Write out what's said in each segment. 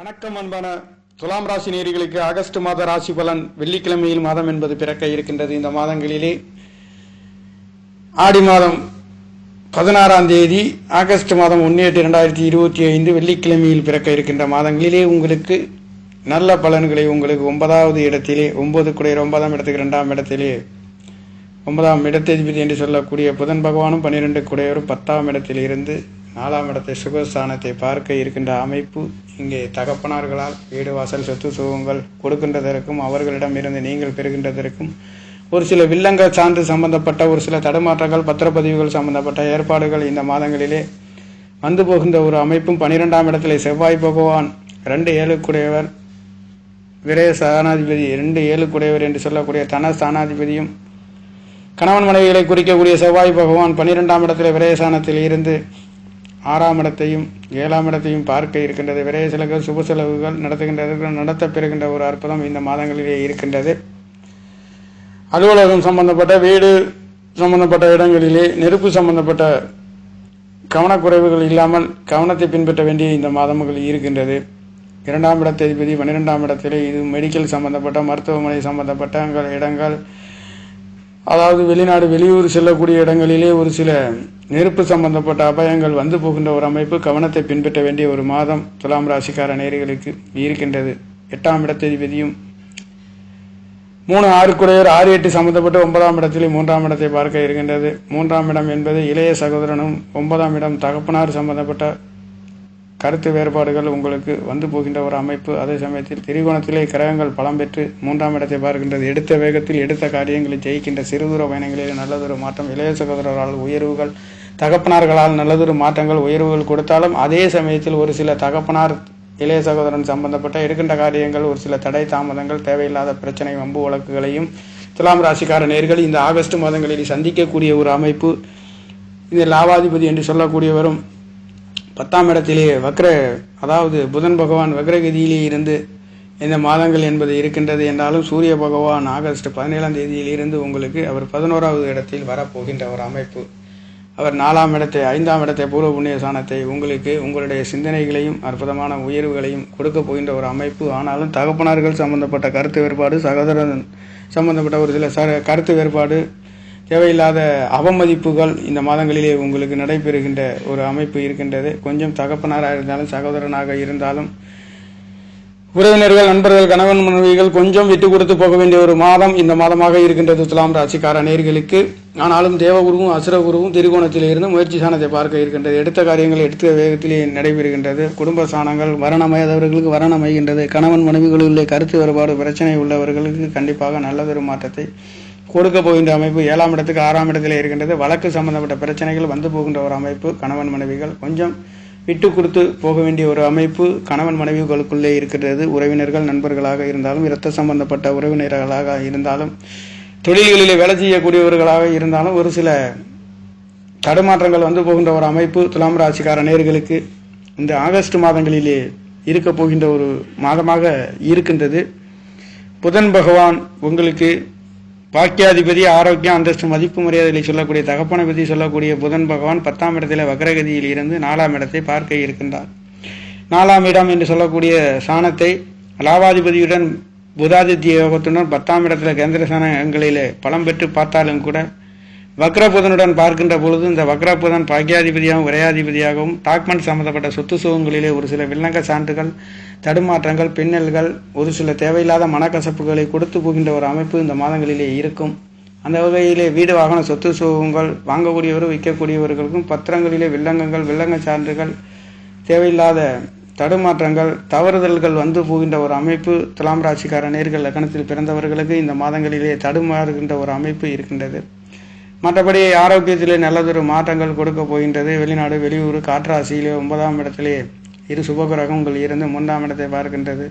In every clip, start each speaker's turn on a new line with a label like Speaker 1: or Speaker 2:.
Speaker 1: வணக்கம் அன்பான துலாம் ராசி நேரிகளுக்கு ஆகஸ்ட் மாத ராசி பலன் வெள்ளிக்கிழமையில் மாதம் என்பது பிறக்க இருக்கின்றது. இந்த மாதங்களிலே ஆடி மாதம் பதினாறாம் தேதி ஆகஸ்ட் மாதம் ஒன்று எட்டு ரெண்டாயிரத்தி இருபத்தி ஐந்து வெள்ளிக்கிழமையில் பிறக்க இருக்கின்ற மாதங்களிலே உங்களுக்கு நல்ல பலன்களை உங்களுக்கு ஒன்பதாவது இடத்திலே ஒன்பது குடையர் ஒன்பதாம் இடத்துக்கு ரெண்டாம் இடத்திலே ஒன்பதாம் இடத்ததிபதி என்று சொல்லக்கூடிய புதன் பகவானும் பன்னிரெண்டு குடையவரும் பத்தாம் இடத்திலிருந்து நாலாம் இடத்தை சுகஸ்தானத்தை பார்க்க இருக்கின்ற அமைப்பு இங்கே தகப்பனார்களால் வீடு வாசல் சொத்து சுகங்கள் கொடுக்கின்றதற்கும் அவர்களிடம் இருந்து நீங்கள் பெறுகின்றதற்கும் ஒரு சில வில்லங்கள் சார்ந்து சம்பந்தப்பட்ட ஒரு சில தடுமாற்றங்கள் பத்திரப்பதிவுகள் சம்பந்தப்பட்ட ஏற்பாடுகள் இந்த மாதங்களிலே வந்து போகின்ற ஒரு அமைப்பும் பனிரெண்டாம் இடத்திலே செவ்வாய் பகவான் ரெண்டு ஏழுக்குடையவர் விரய சதானாதிபதி ரெண்டு ஏழுக்குடையவர் என்று சொல்லக்கூடிய தன ஸ்தானாதிபதியும் கணவன் மனைவிகளை குறிக்கக்கூடிய செவ்வாய் பகவான் பனிரெண்டாம் இடத்தில் விரயசானத்தில் இருந்து ஆறாம் இடத்தையும் ஏழாம் இடத்தையும் பார்க்க இருக்கின்றது. விரைய செலவுகள் சுப செலவுகள் நடத்துகின்றது. நடத்த பெறுகின்ற ஒரு அற்புதம் இந்த மாதங்களிலே இருக்கின்றது. அலுவலகம் சம்பந்தப்பட்ட வீடு சம்பந்தப்பட்ட இடங்களிலே நெருப்பு சம்பந்தப்பட்ட கவனக்குறைவுகள் இல்லாமல் கவனத்தை பின்பற்ற வேண்டிய இந்த மாதங்கள் இருக்கின்றது. இரண்டாம் இடத்ததிபதி பன்னிரெண்டாம் இடத்திலே இது மெடிக்கல் சம்பந்தப்பட்ட மருத்துவமனை சம்பந்தப்பட்ட இடங்கள். அதாவது வெளிநாடு வெளியூர் செல்லக்கூடிய இடங்களிலே ஒரு சில நெருப்பு சம்பந்தப்பட்ட அபாயங்கள் வந்து போகின்ற ஒரு அமைப்பு கவனத்தை பின்பற்ற வேண்டிய ஒரு மாதம் துலாம் ராசிக்கார நேர்களுக்கு இருக்கின்றது. எட்டாம் இடத்ததிபதியும் மூணு ஆறு ஆறு எட்டு சம்பந்தப்பட்ட ஒன்பதாம் இடத்திலே மூன்றாம் இடத்தை பார்க்க இருக்கின்றது. மூன்றாம் இடம் என்பது இளைய சகோதரனும் ஒன்பதாம் இடம் தகப்பனார் சம்பந்தப்பட்ட கருத்து வேறுபாடுகள் உங்களுக்கு வந்து போகின்ற ஒரு அமைப்பு. அதே சமயத்தில் திரிகோணத்திலே கிரகங்கள் பலம் பெற்று மூன்றாம் இடத்தை பார்க்கின்றது. எடுத்த வேகத்தில் எடுத்த காரியங்களை ஜெயிக்கின்ற சிறுதூர பயணங்களில் நல்லதொரு மாற்றம். இளைய சகோதரரால் உயர்வுகள் தகப்பனார்களால் நல்லதொரு மாற்றங்கள் உயர்வுகள் கொடுத்தாலும் அதே சமயத்தில் ஒரு சில தகப்பனார் இளைய சகோதரன் சம்பந்தப்பட்ட இருக்கின்ற காரியங்கள் ஒரு சில தடை தாமதங்கள் தேவையில்லாத பிரச்சனை வம்பு வழக்குகளையும் துலாம் ராசிக்கார நேர்கள் இந்த ஆகஸ்ட் மாதங்களில் சந்திக்கக்கூடிய ஒரு அமைப்பு. இது லாவாதிபதி என்று சொல்லக்கூடியவரும் பத்தாம் இடத்திலே வக்ர அதாவது புதன் பகவான் வக்ரகதியிலே இருந்து இந்த மாதங்கள் என்பது இருக்கின்றது என்றாலும் சூரிய பகவான் ஆகஸ்ட் பதினேழாம் தேதியிலிருந்து உங்களுக்கு அவர் பதினோராவது இடத்தில் வரப்போகின்ற ஒரு அமைப்பு. அவர் நாலாம் இடத்தை ஐந்தாம் இடத்தை பூர்வ புண்ணிய சாணத்தை உங்களுக்கு உங்களுடைய சிந்தனைகளையும் அற்புதமான உயர்வுகளையும் கொடுக்க போகின்ற ஒரு அமைப்பு. ஆனாலும் தகப்பனார்கள் சம்பந்தப்பட்ட கருத்து வேறுபாடு சகோதரன் சம்பந்தப்பட்ட ஒரு சில ச கருத்து வேறுபாடு தேவையில்லாத அவமதிப்புகள் இந்த மாதங்களிலே உங்களுக்கு நடைபெறுகின்ற ஒரு அமைப்பு இருக்கின்றது. கொஞ்சம் தகப்பனாராக இருந்தாலும் சகோதரனாக இருந்தாலும் உறவினர்கள் நண்பர்கள் கணவன் மனைவிகள் கொஞ்சம் விட்டு கொடுத்து போக வேண்டிய ஒரு மாதம் இந்த மாதமாக இருக்கின்றது துலாம் ராசிக்கார நேர்களுக்கு. ஆனாலும் தேவகுருவும் அசுரகுருவும் திரிகோணத்தில் இருந்து முயற்சி சாணத்தை பார்க்க இருக்கின்றது. எடுத்த காரியங்கள் எடுத்த வேகத்திலே நடைபெறுகின்றது. குடும்ப சாணங்கள் வரணமையாதவர்களுக்கு வரணம் அமைகின்றது கணவன் மனைவிகளுள்ள கருத்து வேறுபாடு பிரச்சனை உள்ளவர்களுக்கு கண்டிப்பாக நல்லதொரு மாற்றத்தை கொடுக்க போகின்ற அமைப்பு ஏழாம் இடத்துக்கு ஆறாம் இடத்திலே இருக்கின்றது. வழக்கு சம்பந்தப்பட்ட பிரச்சனைகள் வந்து போகின்ற ஒரு அமைப்பு. கணவன் மனைவிகள் கொஞ்சம் விட்டு கொடுத்து போக வேண்டிய ஒரு அமைப்பு கணவன் மனைவிகளுக்குள்ளே இருக்கிறது உறவினர்கள் நண்பர்களாக இருந்தாலும் இரத்த சம்பந்தப்பட்ட உறவினர்களாக இருந்தாலும் தொழில்களிலே வேலை செய்யக்கூடியவர்களாக இருந்தாலும் ஒரு சில தடுமாற்றங்கள் வந்து போகின்ற ஒரு அமைப்பு துலாம் ராசிக்கார நேர்களுக்கு இந்த ஆகஸ்ட் மாதங்களிலே இருக்க போகின்ற ஒரு மாதமாக இருக்கின்றது. புதன் பகவான் உங்களுக்கு பாக்கியாதிபதி ஆரோக்கியம் அந்தஸ்து மதிப்பு மரியாதைகளை சொல்லக்கூடிய தகப்பனை பற்றி சொல்லக்கூடிய புதன் பகவான் பத்தாம் இடத்தில் வக்ரகதியில் இருந்து நாலாம் இடத்தை பார்க்க இருக்கின்றார். நாலாம் இடம் என்று சொல்லக்கூடிய சாணத்தை லாவாதிபதியுடன் புதாதித்ய யோகத்துடன் பத்தாம் இடத்துல கேந்திர சாணங்களிலே பலம் பெற்று பார்த்தாலும் கூட வக்ரபுதனுடன் பார்க்கின்ற பொழுது இந்த வக்ரபுதன் பாக்கியாதிபதியாகவும் விரையாதிபதியாகவும் டாக்மெண்ட் சம்பந்தப்பட்ட சொத்து சுகங்களிலே ஒரு சில வில்லங்க சான்றுகள் தடுமாற்றங்கள் பின்னல்கள் ஒரு சில தேவையில்லாத மனக்கசப்புகளை கொடுத்து போகின்ற ஒரு அமைப்பு இந்த மாதங்களிலே இருக்கும். அந்த வகையிலே வீடு வாகன சொத்து சுகங்கள் வாங்கக்கூடியவரும் விற்கக்கூடியவர்களுக்கும் பத்திரங்களிலே வில்லங்கங்கள் வில்லங்க சான்றுகள் தேவையில்லாத தடுமாற்றங்கள் தவறுதல்கள் வந்து போகின்ற ஒரு அமைப்பு துலாம் ராசிக்கார நேர்கள் லக்கணத்தில் பிறந்தவர்களுக்கு இந்த மாதங்களிலே தடுமாறுகின்ற ஒரு அமைப்பு இருக்கின்றது. மற்றபடி ஆரோக்கியத்திலே நல்லதொரு மாற்றங்கள் கொடுக்க போகின்றது. வெளிநாடு வெளியூர் காற்றாசியிலே ஒன்பதாம் இடத்திலே இரு சுபகிரகங்கள் இருந்து மூன்றாம் இடத்தை பார்க்கின்றது.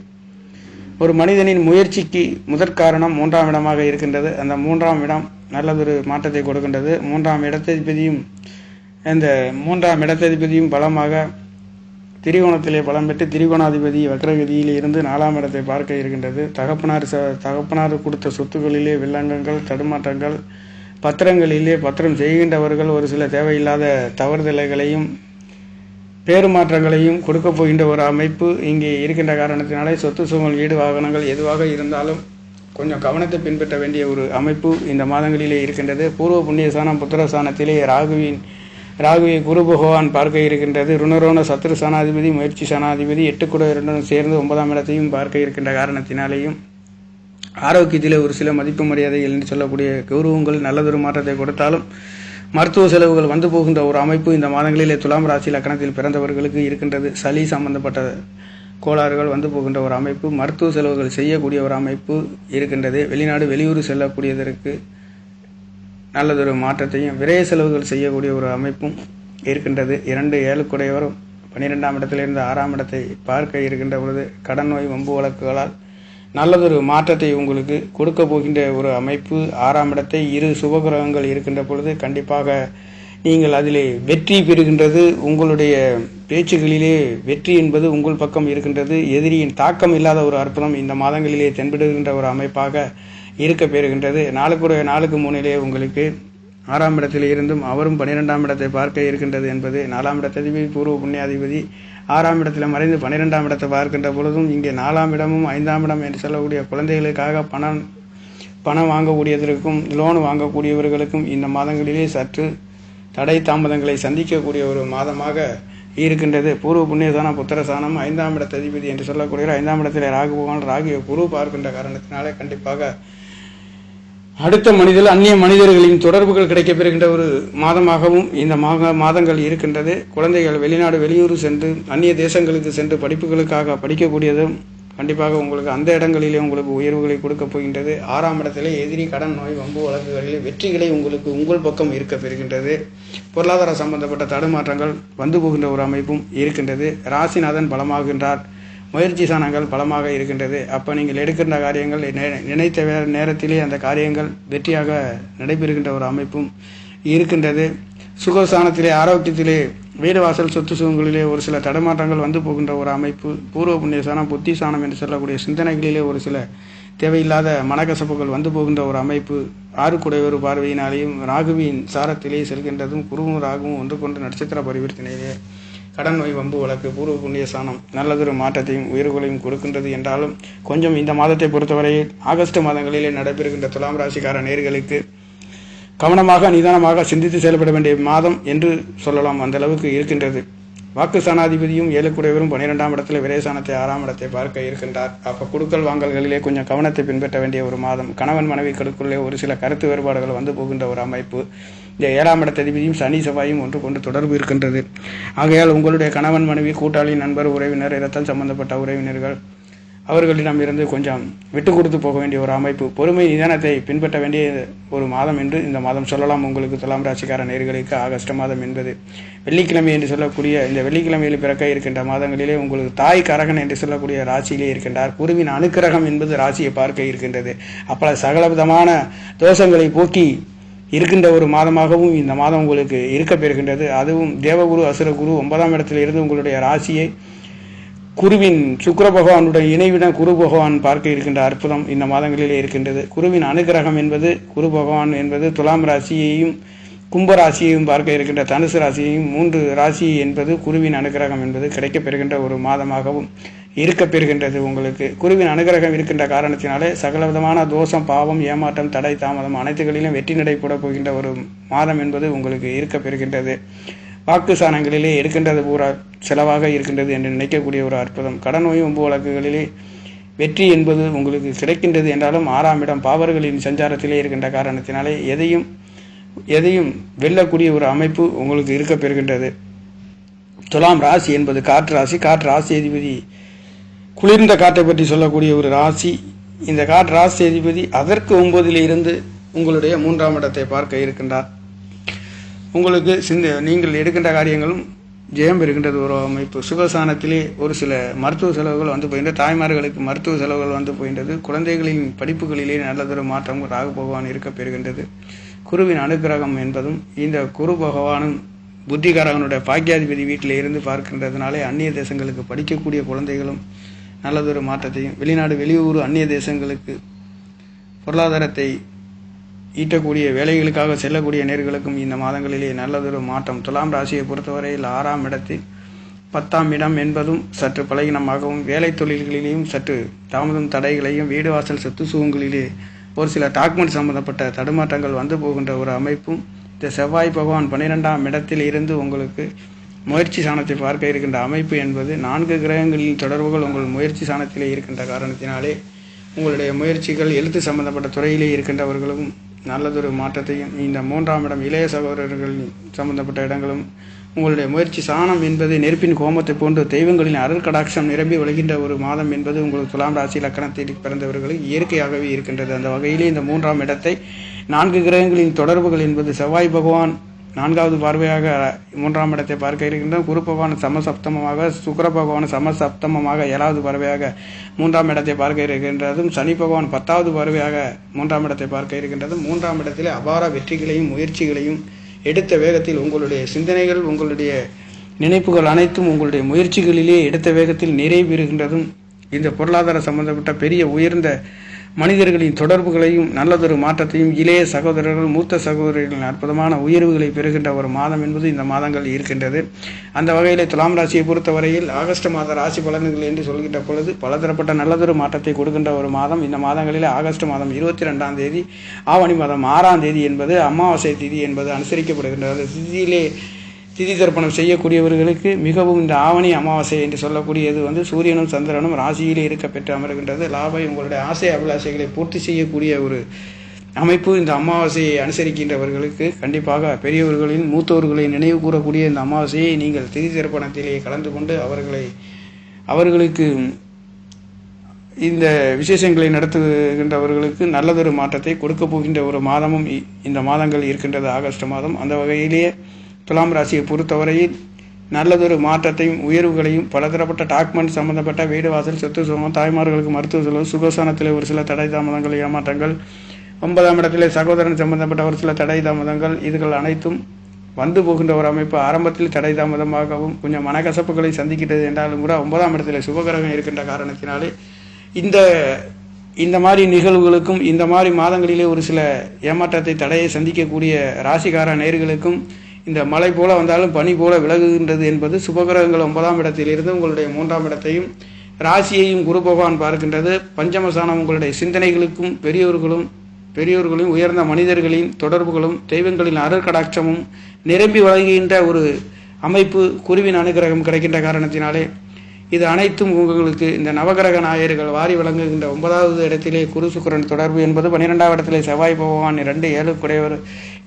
Speaker 1: ஒரு மனிதனின் முயற்சிக்கு முதற்காரணம் மூன்றாம் இடமாக இருக்கின்றது. அந்த மூன்றாம் இடம் நல்லதொரு மாற்றத்தை கொடுக்கின்றது. மூன்றாம் இடத்ததிபதியும் இந்த மூன்றாம் இடத்ததிபதியும் பலமாக திரிகோணத்திலே பலம் பெற்று திரிகோணாதிபதி வக்ரகதியில் இருந்து நாலாம் இடத்தை பார்க்க இருக்கின்றது. தகப்பனார் ச தகப்பனார் கொடுத்த சொத்துக்களிலே வில்லங்கங்கள் தடுமாற்றங்கள் பத்திரங்களிலே பத்திரம் செய்கின்றவர்கள் ஒரு சில தேவையில்லாத தவறுதலைகளையும் பேருமாற்றங்களையும் கொடுக்க போகின்ற ஒரு அமைப்பு இங்கே இருக்கின்ற காரணத்தினாலே சொத்து சுகம் வீடு வாகனங்கள் எதுவாக இருந்தாலும் கொஞ்சம் கவனத்தை பின்பற்ற வேண்டிய ஒரு அமைப்பு இந்த மாதங்களிலே இருக்கின்றது. பூர்வ புண்ணிய சாணம் புத்திர சாணத்திலே ராகுவின் ராகுவை குரு பகவான் பார்க்க இருக்கின்றது. ருணரோண சத்ரு சானாதிபதி முயற்சி சனாதிபதி எட்டு கூட இரண்டும் சேர்ந்து ஒன்பதாம் இடத்தையும் பார்க்க இருக்கின்ற காரணத்தினாலேயும் ஆரோக்கியத்தில் ஒரு சில மதிப்பு மரியாதைகள் என்று சொல்லக்கூடிய கௌரவங்கள் நல்லதொரு மாற்றத்தை கொடுத்தாலும் மருத்துவ செலவுகள் வந்து போகின்ற ஒரு அமைப்பு இந்த மாதங்களிலே துலாம் ராசி லக்கணத்தில் பிறந்தவர்களுக்கு இருக்கின்றது. சளி சம்பந்தப்பட்ட கோளாறுகள் வந்து போகின்ற ஒரு அமைப்பு மருத்துவ செலவுகள் செய்யக்கூடிய ஒரு அமைப்பு இருக்கின்றது. வெளிநாடு வெளியூர் செல்லக்கூடியதற்கு நல்லதொரு மாற்றத்தையும் விரைய செலவுகள் செய்யக்கூடிய ஒரு அமைப்பும் இருக்கின்றது. இரண்டு ஏழுக்குடையவரும் பன்னிரெண்டாம் இடத்திலிருந்து ஆறாம் இடத்தை பார்க்க இருக்கின்ற பொழுது கடன் நோய் வம்பு வழக்குகளால் நல்லதொரு மாற்றத்தை உங்களுக்கு கொடுக்க போகின்ற ஒரு அமைப்பு. ஆறாம் இடத்தை இரு சுபகிரகங்கள் இருக்கின்ற பொழுது கண்டிப்பாக நீங்கள் அதிலே வெற்றி பெறுகின்றது. உங்களுடைய பேச்சுகளிலே வெற்றி என்பது உங்கள் பக்கம் இருக்கின்றது. எதிரியின் தாக்கம் இல்லாத ஒரு அற்புதம் இந்த மாதங்களிலே தென்படுகின்ற ஒரு அமைப்பாக இருக்க பெறுகின்றது. நாளுக்குடைய நாளுக்கு மூணிலே உங்களுக்கு ஆறாம் இடத்தில் இருந்தும் அவரும் பன்னிரெண்டாம் இடத்தை பார்க்க இருக்கின்றது என்பது நாலாம் இடத்ததிபதி பூர்வ புண்ணியாதிபதி ஆறாம் இடத்தில் மறைந்து பன்னிரெண்டாம் இடத்தை பார்க்கின்ற பொழுதும் இங்கே நாலாம் இடமும் ஐந்தாம் இடம் என்று சொல்லக்கூடிய குழந்தைகளுக்காக பணம் பணம் வாங்கக்கூடியதற்கும் லோன் வாங்கக்கூடியவர்களுக்கும் இந்த மாதங்களிலே சற்று தடை தாமதங்களை சந்திக்கக்கூடிய ஒரு மாதமாக இருக்கின்றது. பூர்வ புண்ணியசானம் புத்திரசானம் ஐந்தாம் இடத்த அதிபதி என்று சொல்லக்கூடிய ஐந்தாம் இடத்தில் ராகு பகவான் ராகுவை குரு பார்க்கின்ற காரணத்தினாலே கண்டிப்பாக அடுத்த மனிதர்கள் அந்நிய மனிதர்களின் தொடர்புகள் கிடைக்கப்பெறுகின்ற ஒரு மாதமாகவும் இந்த மாக மாதங்கள் இருக்கின்றது. குழந்தைகள் வெளிநாடு வெளியூர் சென்று அந்நிய தேசங்களுக்கு சென்று படிப்புகளுக்காக படிக்கக்கூடியதும் கண்டிப்பாக உங்களுக்கு அந்த இடங்களிலே உங்களுக்கு உயர்வுகளை கொடுக்க போகின்றது. ஆறாம் இடத்திலே எதிரி கடன் நோய் வம்பு வழக்குகளிலே வெற்றிகளை உங்களுக்கு உங்கள் பக்கம் இருக்க பெறுகின்றது. பொருளாதார சம்பந்தப்பட்ட தடுமாற்றங்கள் வந்து போகின்ற ஒரு அமைப்பும் இருக்கின்றது. ராசிநாதன் பலமாகின்றார். முயற்சி சாணங்கள் பலமாக இருக்கின்றது. அப்போ நீங்கள் எடுக்கின்ற காரியங்கள் நினைத்த நேரத்திலே அந்த காரியங்கள் வெற்றியாக நடைபெறுகின்ற ஒரு அமைப்பும் இருக்கின்றது. சுகஸ்தானத்திலே ஆரோக்கியத்திலே வீடு வாசல் சொத்து சுகங்களிலே ஒரு சில தடமாற்றங்கள் வந்து போகின்ற ஒரு அமைப்பு. பூர்வ புண்ணிய சாணம் புத்தி சாணம் என்று சொல்லக்கூடிய சிந்தனைகளிலே ஒரு சில தேவையில்லாத மனக்கசப்புகள் வந்து போகின்ற ஒரு அமைப்பு. ஆறுக்குடையொரு பார்வையினாலேயும் ராகுவின் சாரத்திலே செல்கின்றதும் குருவும் ராகுவும் ஒன்று கொண்டு நட்சத்திர பரிவர்த்தனையிலே கடன் நோய் வம்பு வழக்கு பூர்வ புண்ணிய சாணம் நல்லதொரு மாற்றத்தையும் உயர்வுகளையும் கொடுக்கின்றது என்றாலும் கொஞ்சம் இந்த மாதத்தை பொறுத்தவரையில் ஆகஸ்ட் மாதங்களிலே நடைபெறுகின்ற துலாம் ராசிக்கார நேர்களுக்கு கவனமாக நிதானமாக சிந்தித்து செயல்பட வேண்டிய மாதம் என்று சொல்லலாம். அந்த அளவுக்கு இருக்கின்றது. வாக்கு சாணாதிபதியும் ஏழுக்குடையவரும் பன்னிரெண்டாம் இடத்தில் விரயசானத்தை ஆறாம் இடத்தை பார்க்க இருக்கின்றார். அப்போ குடுக்கல் வாங்கல்களிலே கொஞ்சம் கவனத்தை பின்பற்ற வேண்டிய ஒரு மாதம். கணவன் மனைவிகளுக்குள்ளே ஒரு சில கருத்து வேறுபாடுகள் வந்து போகின்ற ஒரு அமைப்பு. இந்த ஏழாம் இடத்ததிபதியும் சனி செவ்வாயும் ஒன்று கொண்டு தொடர்பு இருக்கின்றது. ஆகையால் உங்களுடைய கணவன் மனைவி கூட்டாளி நண்பர் உறவினர் இரத்தம் சம்பந்தப்பட்ட உறவினர்கள் அவர்களிடம் இருந்து கொஞ்சம் விட்டு கொடுத்து போக வேண்டிய ஒரு அமைப்பு பொறுமை நிதானத்தை பின்பற்ற வேண்டிய ஒரு மாதம் என்று இந்த மாதம் சொல்லலாம். உங்களுக்கு துலாம் ராசிக்கார நேர்களுக்கு ஆகஸ்ட் மாதம் என்பது வெள்ளிக்கிழமை என்று சொல்லக்கூடிய இந்த வெள்ளிக்கிழமையில் பிறக்க இருக்கின்ற மாதங்களிலே உங்களுக்கு தாய் கரகன் என்று சொல்லக்கூடிய ராசியிலே இருக்கின்றார். குருவின் அணுக்கிரகம் என்பது ராசியை பார்க்க இருக்கின்றது. அப்போ சகலவிதமான தோஷங்களை போக்கி இருக்கின்ற ஒரு மாதமாகவும் இந்த மாதம் உங்களுக்கு இருக்க பெறுகின்றது அதுவும் தேவகுரு அசுரகுரு ஒன்பதாம் இடத்தில் இருந்து உங்களுடைய ராசியை குருவின் சுக்கர பகவானுடைய இணைவிடம் குரு பகவான் பார்க்க இருக்கின்ற அற்புதம் இந்த மாதங்களிலே இருக்கின்றது. குருவின் அனுகிரகம் என்பது குரு பகவான் என்பது துலாம் ராசியையும் கும்ப ராசியையும் பார்க்க இருக்கின்ற தனுசு ராசியையும் மூன்று ராசி என்பது குருவின் அனுகிரகம் என்பது கிடைக்கப்பெறுகின்ற ஒரு மாதமாகவும் இருக்க பெறுகின்றது உங்களுக்கு. குருவின் அனுகிரகம் இருக்கின்ற காரணத்தினாலே சகலவிதமான தோஷம் பாவம் ஏமாற்றம் தடை தாமதம் அனைத்துகளிலும் வெற்றி நடைபெற போகின்ற ஒரு மாதம் என்பது உங்களுக்கு இருக்க பெறுகின்றது. வாக்கு சாணங்களிலே இருக்கின்றது பூரா செலவாக இருக்கின்றது என்று நினைக்கக்கூடிய ஒரு அற்புதம். கடன் நோய் ஒம்பு வழக்குகளிலே வெற்றி என்பது உங்களுக்கு கிடைக்கின்றது என்றாலும் ஆறாம் இடம் பாவர்களின் சஞ்சாரத்திலே இருக்கின்ற காரணத்தினாலே எதையும் எதையும் வெல்லக்கூடிய ஒரு அமைப்பு உங்களுக்கு இருக்க பெறுகின்றது. துலாம் ராசி என்பது காற்று ராசி. காற்று ராசி அதிபதி குளிர்ந்த காற்றை பற்றி சொல்லக்கூடிய ஒரு ராசி. இந்த காற்று ராசி அதிபதி அதற்கு ஒன்பதில் இருந்து உங்களுடைய மூன்றாம் இடத்தை பார்க்க இருக்கின்றார். உங்களுக்கு சிந்த நீங்கள் எடுக்கின்ற காரியங்களும் ஜெயம் பெறுகின்றது. ஒரு அமைப்பு. சுகசானத்திலே ஒரு சில மருத்துவ செலவுகள் வந்து போகின்றது தாய்மார்களுக்கு மருத்துவ செலவுகள் வந்து போகின்றது. குழந்தைகளின் படிப்புகளிலே நல்லதொரு மாற்றம் ராகு பகவான் இருக்க பெறுகின்றது. குருவின் அனுக்கிரகம் என்பதும் இந்த குரு பகவானும் புத்திகாரகனுடைய பாக்கியாதிபதி வீட்டில் இருந்து பார்க்கின்றதுனாலே அந்நிய தேசங்களுக்கு படிக்கக்கூடிய குழந்தைகளும் நல்லதொரு மாற்றத்தையும் வெளிநாடு வெளியூர் அந்நிய தேசங்களுக்கு பொருளாதாரத்தை ஈட்டக்கூடிய வேலைகளுக்காக செல்லக்கூடிய நேர்களுக்கும் இந்த மாதங்களிலே நல்லதொரு மாற்றம். துலாம் ராசியை பொறுத்தவரையில் ஆறாம் இடத்தில் பத்தாம் இடம் என்பதும் சற்று பலகீனமாகவும் வேலை தொழில்களிலேயும் சற்று தாமதம் தடைகளையும் வீடு வாசல் சொத்து சுகங்களிலே ஒரு சில டாக்குமெண்ட் சம்பந்தப்பட்ட தடுமாற்றங்கள் வந்து போகின்ற ஒரு அமைப்பும் இந்த செவ்வாய் பகவான் பன்னிரெண்டாம் இடத்தில் இருந்து உங்களுக்கு முயற்சி சாணத்தை பார்க்க இருக்கின்ற அமைப்பு என்பது நான்கு கிரகங்களின் தொடர்புகள் உங்கள் முயற்சி சாணத்திலே இருக்கின்ற காரணத்தினாலே உங்களுடைய முயற்சிகள் எழுத்து சம்பந்தப்பட்ட துறையிலே இருக்கின்றவர்களும் நல்லதொரு மாற்றத்தையும் இந்த மூன்றாம் இடம் இளைய சகோதரர்கள் சம்பந்தப்பட்ட இடங்களும் உங்களுடைய முயற்சி சாணம் என்பது நெருப்பின் கோமத்தை போன்று தெய்வங்களின் அருள் கடாட்சம் நிரம்பி வழிகின்ற ஒரு மாதம் என்பது உங்களுக்கு துலாம் ராசி லக்கணத்தில் பிறந்தவர்களுக்கு இயற்கையாகவே இருக்கின்றது. அந்த வகையிலே இந்த மூன்றாம் இடத்தை நான்கு கிரகங்களின் தொடர்புகள் என்பது செவ்வாய் பகவான் நான்காவது பார்வையாக மூன்றாம் இடத்தை பார்க்க இருக்கின்ற குரு பகவான் சமசப்தமமாக சுக்கர பகவான் சமசப்தமமாக ஏழாவது பார்வையாக மூன்றாம் இடத்தை பார்க்க இருக்கின்றதும் சனி பகவான் பத்தாவது பார்வையாக மூன்றாம் இடத்தை பார்க்க இருக்கின்றதும் மூன்றாம் இடத்திலே அபார வெற்றிகளையும் முயற்சிகளையும் எடுத்த வேகத்தில் உங்களுடைய சிந்தனைகள் உங்களுடைய நினைப்புகள் அனைத்தும் உங்களுடைய முயற்சிகளிலே எடுத்த வேகத்தில் நிறைவேறுகின்றதும் இந்த பொருளாதார சம்பந்தப்பட்ட பெரிய உயர்ந்த மனிதர்களின் தொடர்புகளையும் நல்லதொரு மாற்றத்தையும் இளைய சகோதரர்கள் மூத்த சகோதரர்களின் அற்புதமான உயர்வுகளை பெறுகின்ற ஒரு மாதம் என்பது இந்த மாதங்கள் இருக்கின்றது. அந்த வகையில் துலாம் ராசியை பொறுத்தவரையில் ஆகஸ்ட் மாத ராசி பலன்கள் என்று சொல்கின்ற பொழுது பலதரப்பட்ட நல்லதொரு மாற்றத்தை கொடுக்கின்ற ஒரு மாதம். இந்த மாதங்களில் ஆகஸ்ட் மாதம் இருபத்தி ரெண்டாம் தேதி ஆவணி மாதம் ஆறாம் தேதி என்பது அமாவாசை திதி என்பது அனுசரிக்கப்படுகின்றது. திதியிலே திதி தர்ப்பணம் செய்யக்கூடியவர்களுக்கு மிகவும் இந்த ஆவணி அமாவாசை என்று சொல்லக்கூடியது வந்து சூரியனும் சந்திரனும் ராசியிலே இருக்க பெற்று அமர்கின்றது. லாபம் உங்களுடைய ஆசை அபிலாஷைகளை பூர்த்தி செய்யக்கூடிய ஒரு அமைப்பு இந்த அமாவாசையை அனுசரிக்கின்றவர்களுக்கு கண்டிப்பாக பெரியவர்களின் மூத்தவர்களை நினைவு கூறக்கூடிய இந்த அமாவாசையை நீங்கள் திதி தர்ப்பணத்திலேயே கலந்து கொண்டு அவர்களை அவர்களுக்கு இந்த விசேஷங்களை நடத்துகின்றவர்களுக்கு நல்லதொரு மாற்றத்தை கொடுக்க போகின்ற ஒரு மாதமும் இ- இந்த மாதங்கள் இருக்கின்றது. ஆகஸ்ட் மாதம். அந்த வகையிலேயே துலாம் ராசியை பொறுத்தவரையில் நல்லதொரு மாற்றத்தையும் உயர்வுகளையும் பலதரப்பட்ட டாக்குமெண்ட் சம்பந்தப்பட்ட வீடு வாசல் சொத்து சுகம் தாய்மார்களுக்கு மருத்துவ செலவு சுகசானத்தில் ஒரு சில தடை தாமதங்கள் ஏமாற்றங்கள். ஒன்பதாம் இடத்திலே சகோதரன் சம்பந்தப்பட்ட ஒரு சில தடை தாமதங்கள். இதுகள் அனைத்தும் வந்து போகின்ற ஒரு அமைப்பு ஆரம்பத்தில் தடை தாமதமாகவும் கொஞ்சம் மனக்கசப்புகளை சந்திக்கிறது என்றாலும் கூட ஒன்பதாம் இடத்துல சுபகிரகம் இருக்கின்ற காரணத்தினாலே இந்த இந்த மாதிரி நிகழ்வுகளுக்கும் இந்த மாதிரி மாதங்களிலே ஒரு சில ஏமாற்றத்தை தடையை சந்திக்கக்கூடிய ராசிகார நேர்களுக்கும் இந்த மழை போல வந்தாலும் பனி போல விலகுகின்றது என்பது சுபகிரகங்கள் ஒன்பதாம் இடத்திலிருந்து உங்களுடைய மூன்றாம் இடத்தையும் ராசியையும் குரு பகவான் பார்க்கின்றது. பஞ்சமசானம் உங்களுடைய சிந்தனைகளுக்கும் பெரியோர்களும் பெரியோர்களும் உயர்ந்த மனிதர்களின் தொடர்புகளும் தெய்வங்களின் அருட்கடாட்சமும் நிரம்பி வழங்குகின்ற ஒரு அமைப்பு குருவின் அனுகிரகம் கிடைக்கின்ற காரணத்தினாலே இது அனைத்தும் உங்களுக்கு இந்த நவகிரக நாயர்கள் வாரி வழங்குகின்ற ஒன்பதாவது இடத்திலே குரு சுக்கரன் தொடர்பு என்பது பன்னிரெண்டாவது இடத்திலே செவ்வாய் பகவான் இரண்டு ஏழு குடையவர்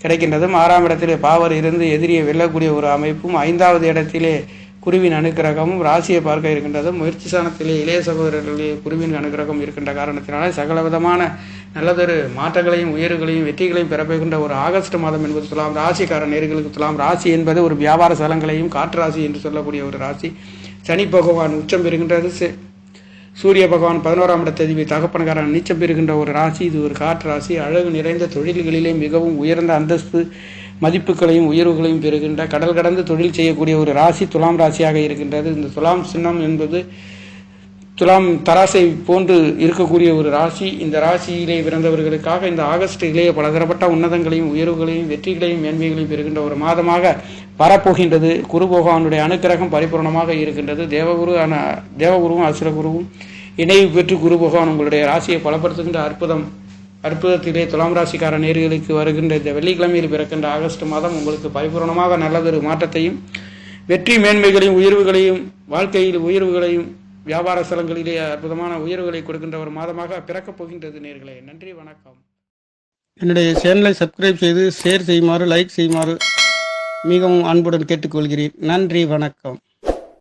Speaker 1: கிடைக்கின்றதும் ஆறாம் இடத்திலே பாவர் இருந்து எதிரியை வெல்லக்கூடிய ஒரு அமைப்பும் ஐந்தாவது இடத்திலே குருவின் அனுக்கிரகமும் ராசியை பார்க்க இருக்கின்றதும் முயற்சி சாணத்திலே இளைய சகோதரர்களே குருவின் அனுக்கிரகம் இருக்கின்ற காரணத்தினால சகல விதமான நல்லதொரு மாற்றங்களையும் உயர்வுகளையும் வெற்றிகளையும் பெறப்போகின்ற ஒரு ஆகஸ்ட் மாதம் என்பது சொல்லலாம் ராசிக்கார நேர்களுக்கு சொல்லலாம் ராசி என்பது ஒரு வியாபார சலங்களையும் காற்று ராசி என்று சொல்லக்கூடிய ஒரு ராசி. சனி பகவான் உச்சம் பெறுகின்றது. செ- சூரிய பகவான் பதினோராம் இடத்ததிபதி தகப்பனகாரன் நீச்சம் பெறுகின்ற ஒரு ராசி இது ஒரு காற்று ராசி. அழகு நிறைந்த தொழில்களிலே மிகவும் உயர்ந்த அந்தஸ்து மதிப்புகளையும் உயர்வுகளையும் பெறுகின்ற கடல் கடந்து தொழில் செய்யக்கூடிய ஒரு ராசி துலாம் ராசியாக இருக்கின்றது. இந்த துலாம் சின்னம் என்பது துலாம் தராசை போன்று இருக்கக்கூடிய ஒரு ராசி இந்த ராசியிலே பிறந்தவர்களுக்காக இந்த ஆகஸ்டிலே பலதரப்பட்ட உன்னதங்களையும் உயர்வுகளையும் வெற்றிகளையும் மேன்மைகளையும் பெறுகின்ற ஒரு மாதமாக வரப்போகின்றது. குரு பகவானுடைய அனுக்கிரகம் பரிபூர்ணமாக இருக்கின்றது. தேவகுரு ஆன தேவகுருவும் அசுரகுருவும் இணைவு பெற்று குரு பகவான் உங்களுடைய ராசியை பலப்படுத்துகின்ற அற்புதம் அற்புதத்திலே துலாம் ராசிக்கார நேர்களுக்கு வருகின்ற இந்த வெள்ளிக்கிழமையில் பிறக்கின்ற ஆகஸ்ட் மாதம் உங்களுக்கு பரிபூர்ணமாக நல்லதொரு மாற்றத்தையும் வெற்றி மேன்மைகளையும் உயர்வுகளையும் வாழ்க்கையில் உயர்வுகளையும் வியாபார ஸ்தலங்களிலே அற்புதமான உயர்வுகளை கொடுக்கின்ற ஒரு மாதமாக பிறக்கப் போகின்றது நேர்களே. நன்றி வணக்கம்.
Speaker 2: என்னுடைய சேனலை சப்ஸ்கிரைப் செய்து ஷேர் செய்யுமாறு லைக் செய்யுமாறு மிகவும் அன்புடன் கேட்டுக்கொள்கிறேன். நன்றி வணக்கம்.